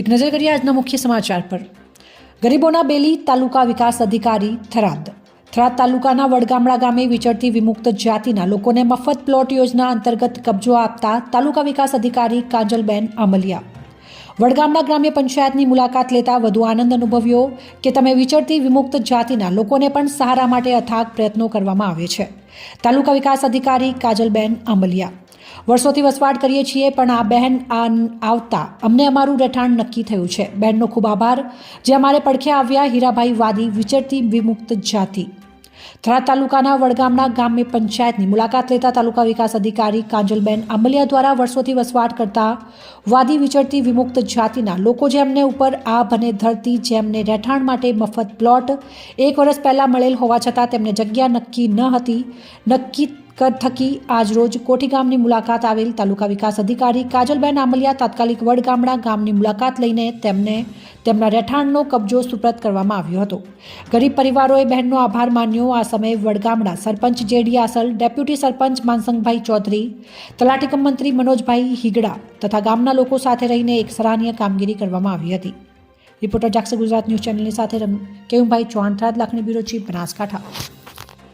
એક નજર કરીએ આજના મુખ્ય સમાચાર પર. ગરીબોના બેલી તાલુકા વિકાસ અધિકારી થરાદ. થરાદ તાલુકાના વડગામડા ગામે વિચરતી વિમુક્ત જાતિના લોકોને મફત પ્લોટ યોજના અંતર્ગત કબજો આપતા તાલુકા વિકાસ અધિકારી કાજલબેન આમલિયા વડગામડા ગ્રામ્ય પંચાયતની મુલાકાત લેતા વધુ આનંદ અનુભવ્યો કે તમે વિચરતી વિમુક્ત જાતિના લોકોને પણ સહારા માટે અથાગ પ્રયત્નો કરવામાં આવે છે. તાલુકા વિકાસ અધિકારી કાજલબેન આંબલિયા. વર્ષોથી વસવાટ કરીએ છીએ, પણ આ બહેન આ આવતા અમને અમારું રહેઠાણ નક્કી થયું છે. બહેનનો ખૂબ આભાર. જે અમારે પડખે આવ્યા હીરાભાઈ વાદી વિચરતી વિમુક્ત જાતિ. થરાદ તાલુકાના વડગામના ગ્રામ્ય પંચાયતની મુલાકાત લેતા તાલુકા વિકાસ અધિકારી કાંજલબેન આંબલિયા દ્વારા વર્ષોથી વસવાટ કરતા વાદી વિચરતી વિમુક્ત જાતિના લોકો જેમને ઉપર આભ અને ધરતી જેમને રહેઠાણ માટે મફત પ્લોટ એક વર્ષ પહેલાં મળેલ હોવા છતાં તેમને જગ્યા નક્કી ન હતી. નક્કી થકી આજરોજ કોઠી ગામની મુલાકાત આવેલ તાલુકા વિકાસ અધિકારી કાજલબેન આમલિયા તાત્કાલિક વડગામડા ગામની મુલાકાત લઈને તેમને તેમના રહેઠાણનો કબજો સુપ્રત કરવામાં આવ્યો હતો. ગરીબ પરિવારોએ બહેનનો આભાર માન્યો. આ સમયે Vadgamda sarpanch J D Asal, deputy sarpanch Mansangbhai Chaudhary તલાટીકમ મંત્રી મનોજભાઈ હિગડા તથા ગામના લોકો સાથે રહીને એક સરાહનીય કામગીરી કરવામાં આવી હતી. રિપોર્ટર જાક્સ ગુજરાત ન્યૂઝ ચેનલની સાથે કેવુંભાઈ ચૌહાણ, થરાદ લાખણી બ્યુરો ચીફ બનાસકાંઠા.